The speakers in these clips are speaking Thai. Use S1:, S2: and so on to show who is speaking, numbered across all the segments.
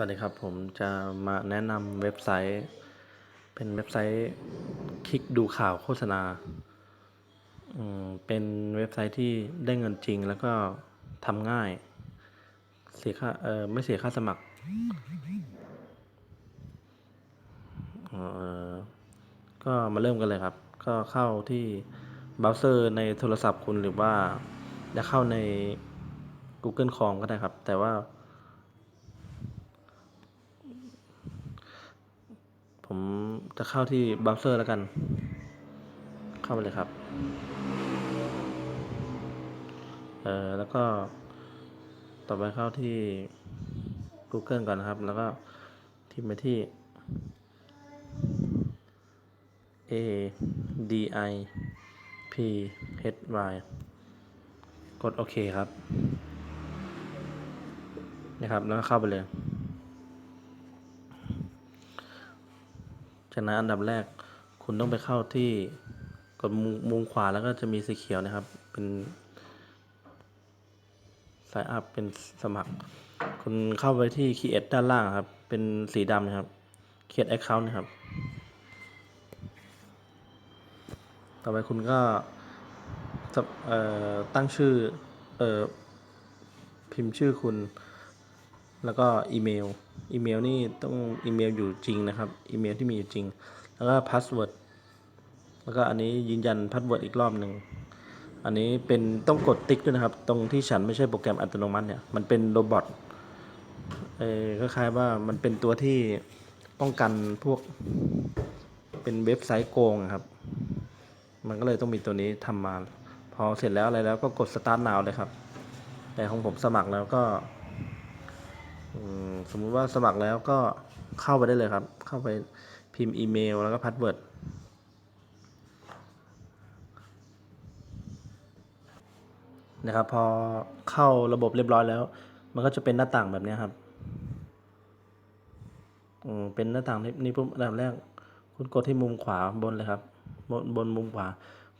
S1: สวัสดีครับ ผมจะมาแนะนำเว็บไซต์ เป็นเว็บไซต์คลิกดูข่าวโฆษณาเป็นเว็บไซต์ที่ได้เงินจริงแล้วก็ทำง่าย เสียค่าเออไม่เสียค่าสมัครก็มาเริ่มกันเลยครับ ก็เข้าที่เบราว์เซอร์ในโทรศัพท์คุณหรือว่าจะเข้าใน Google Chrome ก็ได้ครับ แต่ว่า ผมจะเข้าที่เบราว์เซอร์แล้วกัน เข้าไปเลยครับ เอ่อ แล้วก็ ต่อไปเข้าที่ Google ก่อนนะครับ แล้วก็พิมพ์ไปที่ A D I P H Y กดโอเคครับ นะครับ แล้วเข้าไปเลย จากนั้นอันดับแรกคุณต้องไปเข้าที่กดมุมขวาแล้วก็จะมีสีเขียวนะครับ เป็นสายอัพเป็นสมัคร คุณเข้าไปที่ Create ด้านล่างครับ เป็นสีดำนะครับ Create Account นะครับ ต่อไปคุณก็ตั้งชื่อเอ่อพิมพ์ชื่อคุณ แล้วก็อีเมล อีเมลนี่ต้องอีเมลอยู่จริงนะครับ อีเมลที่มีอยู่จริง แล้วก็พาสเวิร์ด แล้วก็อันนี้ยืนยันพาสเวิร์ดอีกรอบหนึ่ง อันนี้เป็นต้องกดติ๊กด้วยนะครับ ตรงที่ฉันไม่ใช่โปรแกรมอัตโนมัติเนี่ย มันเป็นโรบอท เออคล้ายๆว่ามันเป็นตัวที่ป้องกันพวกเป็นเว็บไซต์โกงอะครับ มันก็เลยต้องมีตัวนี้ทำมา พอเสร็จแล้วอะไรแล้วก็กด start now เลยครับ แต่ของผมสมัครแล้วก็ สมมุติว่าสมัครแล้วก็เข้าไปได้เลยครับ เข้าไปพิมพ์อีเมลแล้วก็พาสเวิร์ดนะครับ พอเข้าระบบเรียบร้อยแล้ว มันก็จะเป็นหน้าต่างแบบนี้ครับอืมเป็นหน้าต่างนี่ปุ๊บอันดับแรก คุณกดที่มุมขวาบนเลยครับ บนบนมุมขวา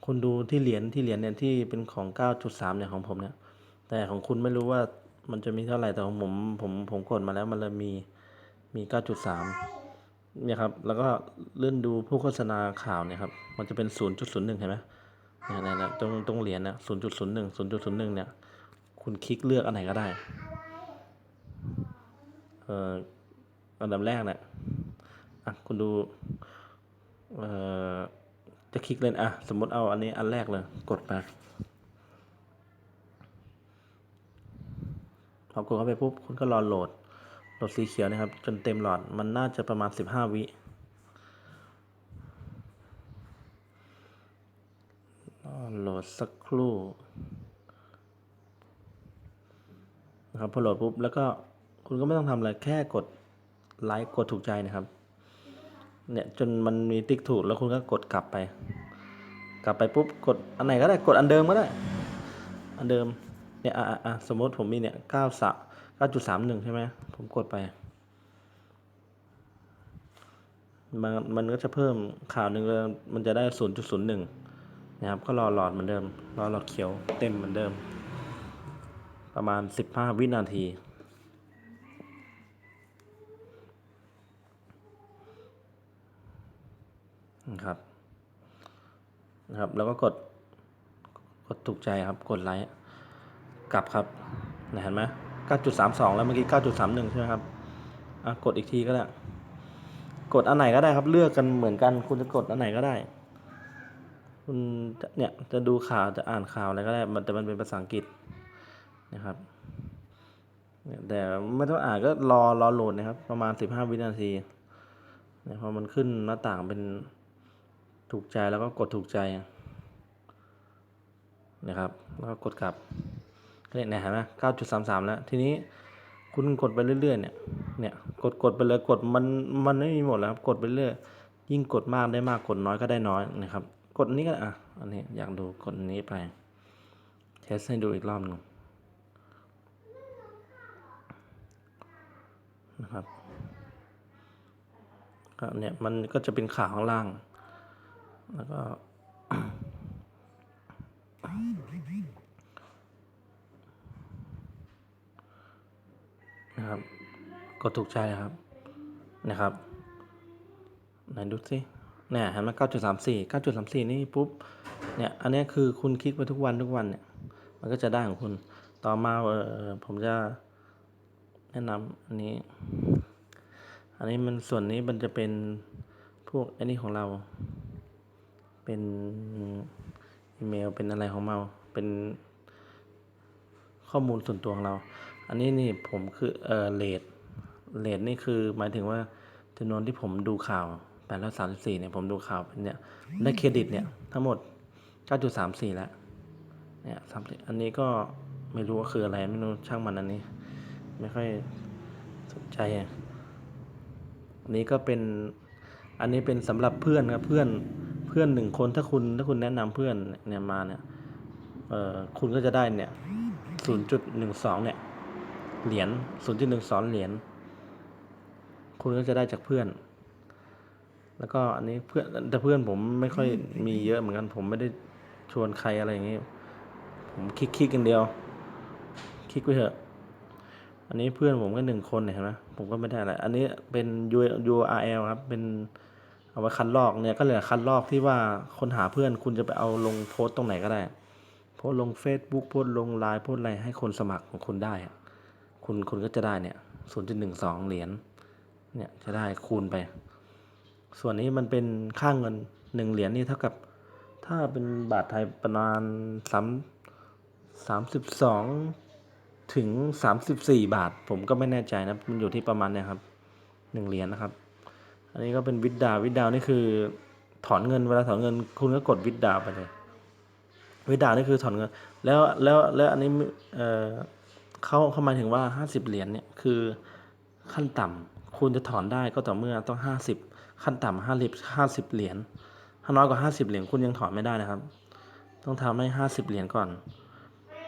S1: คุณดูที่เหรียญที่เหรียญเนี่ยที่เป็นของ 9.3 เนี่ยของผมเนี่ย แต่ของคุณไม่รู้ว่า มันจะมีเท่าไหร่แต่ของผมผมผมกดมาแล้วมันเลยมีมี 9.3 เนี่ยครับ แล้วก็เลื่อนดูผู้โฆษณาข่าวเนี่ยครับ มันจะเป็น 0.01 เห็นไหมเนี่ยเนี่ยเนี่ยตรงตรงเหรียญนะ 0.01 0.01 เนี่ย คุณคลิกเลือกอันไหนก็ได้ เอ่อ อันดับแรกเนี่ยอะ คุณดู เอ่อ จะคลิกเล่นอะ สมมติเอาอันนี้อันแรกเลย กดไป พอกดเข้าไปปุ๊บคุณก็รอโหลดโหลดสีเขียวนะครับ จนเต็มหลอดมันน่าจะประมาณ 15 วิรอโหลดสักครู่นะครับพอโหลดปุ๊บแล้วก็คุณก็ไม่ต้องทำอะไรแค่กดไลค์กดถูกใจนะครับเนี่ยจนมันมีติ๊กถูกแล้วคุณก็กดกลับไป กลับไปปุ๊บกดอันไหนก็ได้กดอันเดิมก็ได้ อันเดิม เนี่ยอะอะสมมติผมมีเนี่ยเก้าสเก้าจุดสามหนึ่งใช่ไหมผมกดไป มันมันก็จะเพิ่มข่าวหนึ่งเลยมันจะได้ศูนย์จุดศูนย์หนึ่งนะครับก็รอหลอดเหมือนเดิม รอหลอดเขียวเต็มเหมือนเดิม ประมาณสิบห้าวินาทีนะครับนะครับ แล้วก็กดกดถูกใจครับ กดไลค์ กลับครับนะเห็นไหม9.32 แล้วเมื่อกี้ 9.31 ใช่ไหมครับอะกดอีกทีก็ได้ กดอันไหนก็ได้ครับ เลือกกันเหมือนกัน คุณจะกดอันไหนก็ได้ คุณเนี่ยจะดูข่าวจะอ่านข่าวอะไรก็ได้ มันแต่มันเป็นภาษาอังกฤษนะครับเนี่ยแต่ไม่ต้องอ่านก็รอรอโหลดนะครับ ประมาณ 15 วินาทีเนี่ยพอมันขึ้นหน้าต่างเป็นถูกใจแล้วก็กดถูกใจนะครับ แล้วก็กดกลับ เนี่ยนไหมเก้าจุดสามสามแล้วทีนี้คุณกดไปเรื่อยๆเนี่ยเนี่ยกดกดไปเลยกดมันมันไม่มีหมดแล้วครับกดไปเรื่อยยิ่งกดมากได้มากกดน้อยก็ได้น้อยนะครับ กดอันนี้ก็อะอันนี้อยากดูกดอันนี้ไปเทสให้ดูอีกรอบหนึ่งนะครับก็เนี่ยมันก็จะเป็นขาข้างล่าง แล้วก็ นะครับกดถูกใจครับนะครับไหนดูสิเนี่ยเห็นไหมเก้าจุดสามสี่เก้าจุดสามสี่นี่ปุ๊บเนี่ยอันนี้คือคุณคลิกไปทุกวันทุกวันเนี่ยมันก็จะได้ของคุณต่อมาเออผมจะแนะนำอันนี้ อันนี้มันส่วนนี้มันจะเป็นพวกอ้นี่ของเรา เป็นอีเมลเป็นอะไรของเราเป็นข้อมูลส่วนตัวของเรา อันนี้นี่ผมคือเออเลทเลทนี่คือหมายถึงว่าจำนวนที่ผมดูข่าวแปดร้อยสามสิบสี่เนี่ยผมดูข่าวเป็นเนี่ยได้เครดิตเนี่ยทั้งหมดเก้าจุดสามสี่แล้วเนี่ยสามสิบอันนี้ก็ไม่รู้ว่าคืออะไรไม่รู้ช่างมันอันนี้ ไม่ค่อยสนใจอันนี้ก็เป็นอันนี้เป็นสำหรับเพื่อนครับเพื่อนเพื่อนหนึ่งคนถ้าคุณถ้าคุณแนะนำเพื่อนเนี่ยมาเนี่ยเออคุณก็จะได้เนี่ยศูนย์จุดหนึ่งสองเนี่ย เหรียญศูนย์จุดหนึ่งสองเหรียญคุณก็จะได้จากเพื่อน แล้วก็อันนี้เพื่อนแต่เพื่อนผมไม่ค่อยมีเยอะเหมือนกัน ผมไม่ได้ชวนใครอะไรอย่างงี้ ผมคลิกคลิกกันเดียว คลิกไปเถอะ อันนี้เพื่อนผมก็หนึ่งคนเนี่ยเห็นไหมผมก็ไม่ได้อะไร อันนี้เป็น U URL ครับ เป็นเอาไว้คัดลอกเนี่ยก็เหลือคัดลอกที่ว่าคนหาเพื่อนคุณจะไปเอาลงโพสต์ตรงไหนก็ได้โพสต์ลง Facebook โพสต์ลงไลน์โพสต์อะไรให้คนสมัครของคุณได้อะ คุณคุณก็จะได้เนี่ย0.12เหรียญเนี่ยจะได้คูณไป ส่วนนี้มันเป็นค่าเงินหนึ่งเหรียญนี่เท่ากับ ถ้าเป็นบาทไทยประมาณสามสามสิบสองถึงสามสิบสี่บาท ผมก็ไม่แน่ใจนะ มันอยู่ที่ประมาณเนี่ยครับหนึ่งเหรียญนะครับ อันนี้ก็เป็นวิดดาววิดดาวนี่คือ ถอนเงินเวลาถอนเงิน คุณก็กดวิดดาวไปเลยวิดดาวนี่คือถอนเงิน แล้วแล้วแล้วอันนี้เอ่อ เขาเขาหมายถึงว่าห้าสิบเหรียญเนี่ยคือขั้นต่ำคุณจะถอนได้ก็ต่อเมื่อต้องห้าสิบขั้นต่ำห้าสิบห้าสิบเหรียญถ้าน้อยกว่าห้าสิบเหรียญคุณยังถอนไม่ได้นะครับ ต้องทำให้ห้าสิบเหรียญก่อน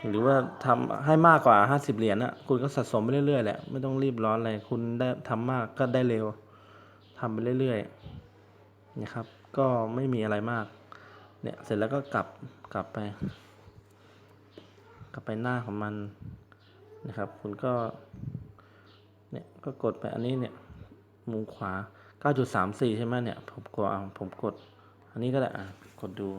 S1: หรือว่าทำให้มากกว่าห้าสิบเหรียญน่ะคุณก็สะสมไปเรื่อยๆแหละไม่ต้องรีบร้อนอะไรคุณได้ทำมากก็ได้เร็วทำไปเรื่อยๆนะครับ ก็ไม่มีอะไรมาก เนี่ยเสร็จแล้วก็กลับกลับไป กลับไปหน้าของมัน นะครับ คุณก็เนี่ยก็กดไปอันนี้เนี่ยมุมขวา 9.34 ใช่ไหมเนี่ย ผมกดผมกด อันนี้ก็ได้อะกดดู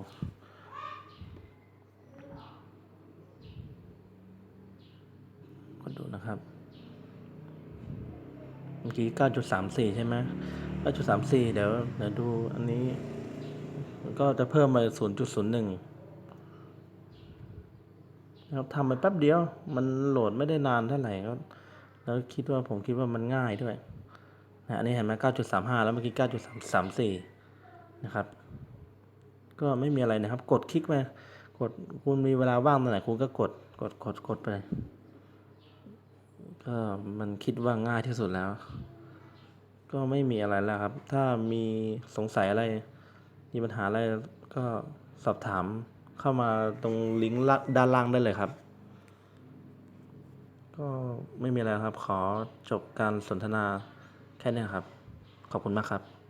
S1: กดดูนะครับ เมื่อกี้ 9.34 ใช่ไหม9.34 เดี๋ยวเดี๋ยวดูอันนี้ มันก็จะเพิ่มมา0.01 นะครับทำไปแป๊บเดียว มันโหลดไม่ได้นานเท่าไหร่ก็แล้วคิดว่าผมคิดว่ามันง่ายด้วยนะอันนี้เห็นไหม9.35 แล้วเมื่อกี้ 9.34 นะครับ ก็ไม่มีอะไรนะครับ กดคลิกไปกดคุณมีเวลาว่างตรงไหนคุณก็กดกดกดกดไปก็มันคิดว่าง่ายที่สุดแล้ว ก็ไม่มีอะไรแล้วครับ ถ้ามีสงสัยอะไร มีปัญหาอะไรก็สอบถาม เข้ามาตรงลิงก์ละด้านล่างได้เลยครับ ก็ไม่มีอะไรครับ ขอจบการสนทนาแค่นี้ครับ ขอบคุณมากครับ